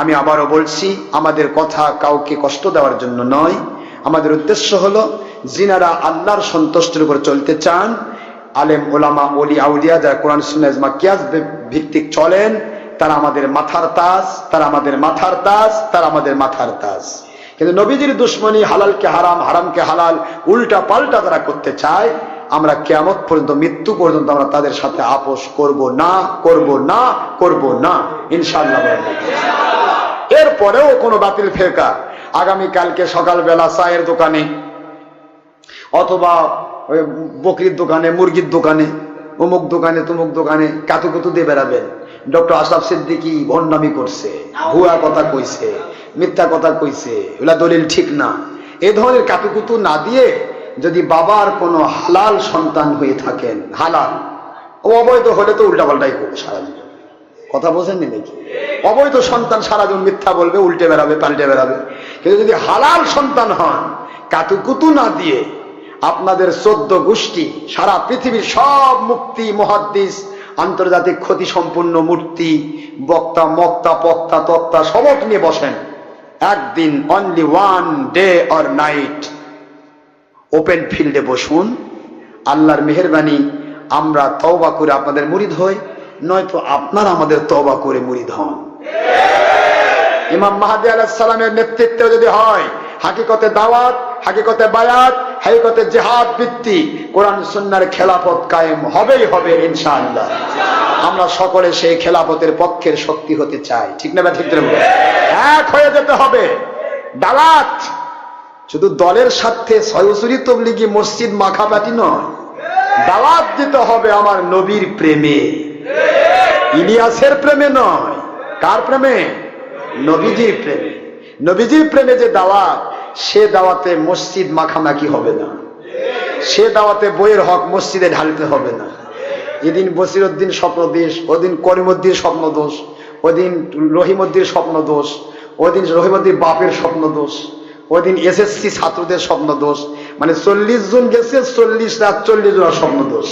আমি আবারও বলছি, আমাদের কথা কাউকে কষ্ট দেওয়ার জন্য নয়। আমাদের উদ্দেশ্য হলো, যিনারা আল্লাহর সন্তুষ্টের উপর চলতে চান, আলেম, ওলামা, ওলি, আউলিয়া, যারা কোরআন সুন্নাজমা কিয়াস ভিত্তিক চলেন, তারা আমাদের মাথার তাজ, তারা আমাদের মাথার তাজ, তারা আমাদের মাথার তাজ। কিন্তু নবীজির দুশ্মনী হালালকে হারাম, হারামকে হালাল, উল্টা পাল্টা তারা করতে চায়, আমরা কেমত পর্যন্ত, মৃত্যু পর্যন্ত আমরা তাদের সাথে আপোষ করব না করব না করব না। ইনশাল্লাহ এরপরেও কোনো বাতিল ফেরকা আগামী কালকে সকালবেলা চায়ের দোকানে অথবা বকরির দোকানে, মুরগির দোকানে, অমুক দোকানে, তুমুক দোকানে কাতুকুতু দিয়ে বেড়াবেন। ডক্টর আশরাফ সিদ্দিকি ভণ্ডামি করছে, ভুয়া কথা কইছে, মিথ্যা কথা কইছে, এগুলা দলিল ঠিক না। এ ধরনের কাতুকুতু না দিয়ে যদি বাবার কোনো হালাল সন্তান হয়ে থাকেন, হালাল, অবৈধ হলে তো উল্টাপাল্টাই করবে সারা জীবন কথা বোঝেননি নাকি? অবৈধ সন্তান সারা জীবন মিথ্যা বলবে, উল্টে বেড়াবে, পাল্টে বেড়াবে। কিন্তু যদি হালাল সন্তান হন কাতুকুতু না দিয়ে আপনাদের চোদ্দ গোষ্ঠী, সারা পৃথিবীর সব মুক্তি, মহাদ্দিস, আন্তর্জাতিক ক্ষতি সম্পূর্ণ মূর্তি, বক্তা, মক্তা, পক্তা, তক্তা, সবক নিয়ে বসেন। একদিন only one day or night open ফিল্ডে বসুন। আল্লাহর মেহরবানি, আমরা তওবা করে আপনাদের মুরিদ হই। নয়তো আপনারা আমাদের তওবা করে মুরিদ হন। ইমাম মাহাদি আলাহিসাল্লামের নেতৃত্বে যদি হয়, হাকিকতে দাওয়াত, হাকিকতে বায়াত, হাকিকতে জেহাদ ভিত্তি কোরআন সুন্নার খেলাফত কায়েম হবেই হবে ইনশাআল্লাহ। আমরা সকলে সেই খেলাফতের পক্ষের শক্তি হতে চাই। ঠিক না ঠিক এক হয়ে যেতে হবে। দাওয়াত শুধু দলের স্বার্থে সয়সুরি তবলিগি মসজিদ মাখাপাটি নয়, দাওয়াত দিতে হবে আমার নবীর প্রেমে। ইলিয়াসের প্রেমে নয়। কার প্রেমে? নবীজির প্রেমে। নবীজির প্রেমে যে দাওয়াত, সে দাওয়াতে মসজিদ মাখামাখি হবে না। সে দাওয়াতে বইয়ের হক মসজিদে ঢালতে হবে না। এদিন বসিরুদ্দিন স্বপ্ন দোষ ওদিন করিমুদ্দিন স্বপ্ন দোষ ওদিন রহিমুদ্দিন স্বপ্ন দোষ ওদিন রহিমুদ্দিন বাপের স্বপ্ন দোষ ওদিন এসএসসি ছাত্রদের স্বপ্ন দোষ মানে চল্লিশ জন গেছে, চল্লিশ রাত চল্লিশ জন স্বপ্ন দোষ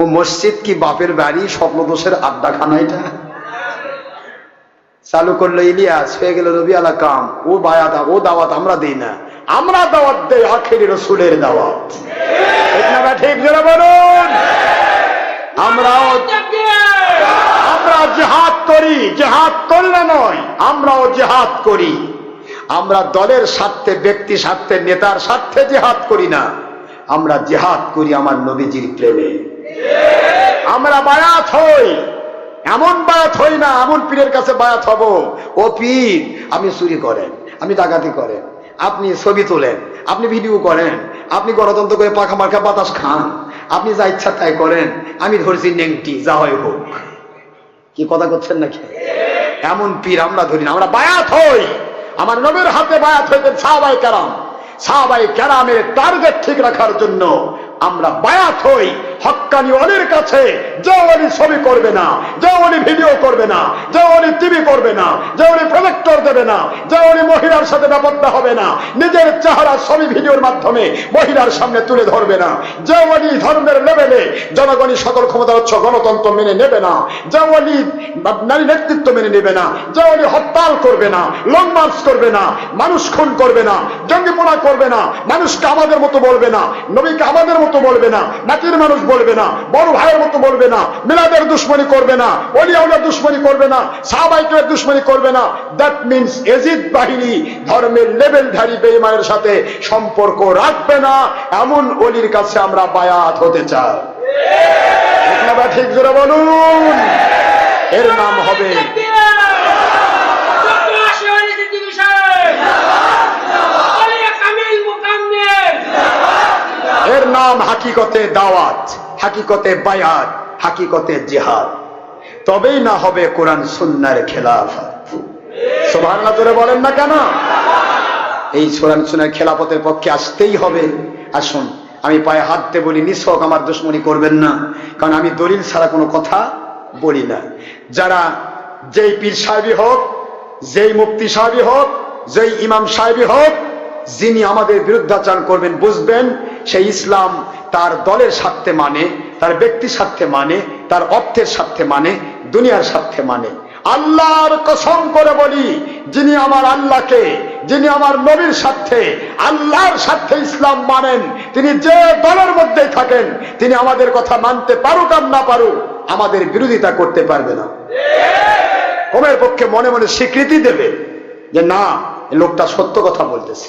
ও মসজিদ কি বাপের বাড়ি? স্বপ্ন দোষের আড্ডাখানা এটা? চালু করল ইলিয়াস, হয়ে গেল রবি আলা কাম। ও বায়াত, ও দাওয়াত আমরা দিই না। আমরা দাওয়াত দেই আখেরি রসুলের দাওয়াত। ঠিক জোরে বলুন। আমরাও আমরা জেহাদ করি। জেহাদ করলে নয়, আমরাও জেহাদ করি। আমরা দলের স্বার্থে, ব্যক্তি স্বার্থে, নেতার স্বার্থে জেহাদ করি না। আমরা জেহাদ করি আমার নবীজির প্রেমে। আমরা বায়াত হই। এমন বায়াত হই না, এমন পীরের কাছে বায়াত হব। ও পীর, আপনি চুরি করেন, আপনি ডাকাতি করেন, আপনি ছবি তোলেন, আপনি ভিডিও করেন, আপনি গণতন্ত্র করে পাখা মার্কা বাতাস খান, আপনি যা ইচ্ছা তাই করেন, আমি ধরছি নেংটি, যা হয় হোক। কি কথা করছেন নাকি? এমন পীর আমরা ধরি না, আমরা বায়াত হই। আমার নবীর হাতে বায়াত হইতেন সাহাবাই কারাম সাহাবাই কারামের টার্গেট ঠিক রাখার জন্য আমরা বায়াত হই। হক্কানি অলির কাছে অলি ছবি করবে না অলি ভিডিও করবে না অলি টিভি করবে না অলি প্রজেক্টর দেবে না অলি মহিলার সাথে ব্যাপারটা হবে না, নিজের চেহারা ছবি ভিডিওর মাধ্যমে মহিলার সামনে তুলে ধরবে না অলি ধর্মের লেভেলে, জনগণই সকল ক্ষমতা উচ্চ গণতন্ত্র মেনে নেবে না অলি নারী নেতৃত্ব মেনে নেবে না অলি হরতাল করবে না লং মার্চ করবে না, মানুষ খুন করবে না, জঙ্গিপোনা করবে না, মানুষকে আমাদের মতো বলবে না, নবীকে আমাদের মতো বলবে না, নাতির মানুষ বলবে না, বড় ভাইয়ের মতো বলবে না, মিলাদের দুশ্মনী করবে না অলিয়াউলের দুশ্মনী করবে না সাহাবাইকের দুশ্মনী করবে না। দ্যাট মিনস এজিদ বাহিনী ধর্মের লেভেলধারী বেইমানের সাথে সম্পর্ক রাখবে না, এমন অলির কাছে আমরা বায়াত হতে চাই। ঠিক জোরে বলুন। এর নাম হবে এর নাম হাকিকতে দাওয়াত। হাকিকতে বায়াত, হাকিকতে জিহাদ। তবেই না হবে কোরআন সুন্নার খেলাফত। সোভান্না তোরে বলেন না কেন? এই কোরআন সুন্নার খেলাফতের পক্ষে আসতেই হবে। আসুন, আমি পায়ে হাততে বলি নিঃশক আমার দুশ্মনী করবেন না। কারণ আমি দলিল ছাড়া কোনো কথা বলি না। যারা যেই পীর সাহেবই হোক, যেই মুক্তি সাহেবই হোক, যেই ইমাম সাহেবই হোক, যিনি আমাদের বিরুদ্ধাচারণ করবেন, বুঝবেন সেই ইসলাম তার দলের স্বার্থে মানে তার ব্যক্তি স্বার্থে মানে তার অর্থের স্বার্থে মানে দুনিয়ার স্বার্থে মানে। আল্লাহর কসম করে বলি, যিনি আমার আল্লাহকে, যিনি আমার নবীর স্বার্থে, আল্লাহর স্বার্থে ইসলাম মানেন, তিনি যে দলের মধ্যেই থাকেন, তিনি আমাদের কথা মানতে পারুক আর না পারুক, আমাদের বিরোধিতা করতে পারবে না। কমের পক্ষে মনে মনে স্বীকৃতি দেবে যে না লোকটা সত্য কথা বলতেছে।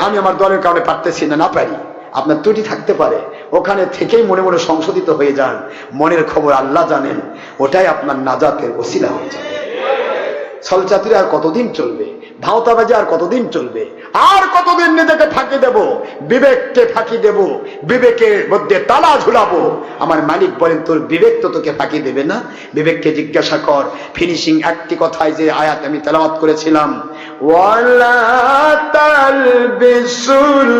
আমি আমার দলের কারণে পারতেছি না না পারি। আপনার ত্রুটি থাকতে পারে। ওখানে থেকেই মনে মনে সংশোধিত হয়ে যান। মনের খবর আল্লাহ জানেন, ওটাই আপনার নাজাতের ওসিলা হয়ে যাবে। ছলচাতুরি আর কতদিন চলবে? ভাওতাবাজি আর কতদিন চলবে? আর কতদিন নিজেকে ফাঁকি দেব? বিবেককে ফাঁকি দেব। বিবেকের মধ্যে তালা ঝুলাবো। আমার মালিক বলেন, তোর বিবেক তো তোকে ফাঁকি দেবে না। বিবেককে জিজ্ঞাসা কর। ফিনিশিং একটি কথায় যে আয়াত আমি তেলাওয়াত করেছিলাম, ওয়ালা তালবিসুল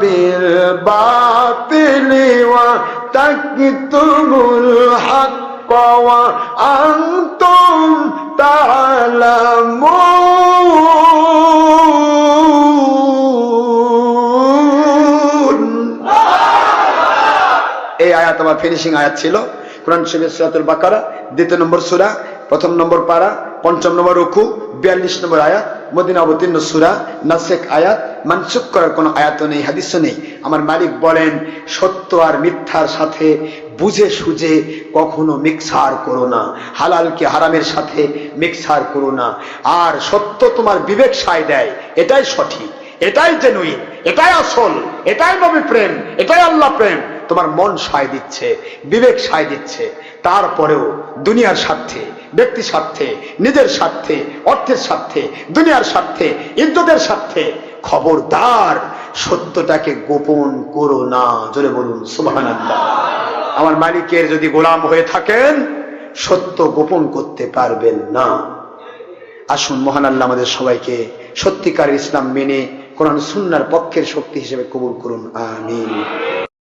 বিল বাতিলি ওয়া তাকতুমুল হক وأنتم تعلمون এই আয়াত আমার ফিনিশিং আয়াত ছিল কোরআন শরীফ সুরাতুল বাকারা দ্বিতীয় নম্বর সূরা প্রথম নম্বর পারা পঞ্চম নম্বর রুকু বিয়াল্লিশ নম্বর আয়াত মদিনা অবতীর্ণ সুরা নাসেক আয়াত। মানসুক করার কোনো আয়াত নেই, হাদিসও নেই। আমার মালিক বলেন, সত্য আর মিথ্যার সাথে বুঝে সুঝে কখনো মিক্সার করো না। হালালকে হারামের সাথে মিক্সার করো না। আর সত্য তোমার বিবেক সায় দেয়, এটাই সঠিক, এটাই জেনুইন এটাই আসল, এটাই নবী প্রেম, এটাই আল্লাহ প্রেম। তোমার মন সায় দিচ্ছে, বিবেক সায় দিচ্ছে। তারপরেও দুনিয়ার স্বার্থে ব্যক্তি স্বার্থে, নিজের স্বার্থে, অর্থের স্বার্থে, দুনিয়ার স্বার্থে, ইজ্জতের স্বার্থে, খবরদার, সত্যটাকে গোপন করো না। জোরে বলুন সুবাহান আমার মালিকের যদি গোলাম হয়ে থাকেন, সত্য গোপন করতে পারবেন না। আসুন, মহান আল্লাহ আমাদের সবাইকে সত্যিকার ইসলাম মেনে, কোরআন সুন্নার পক্ষের শক্তি হিসেবে কবুল করুন। আমিন।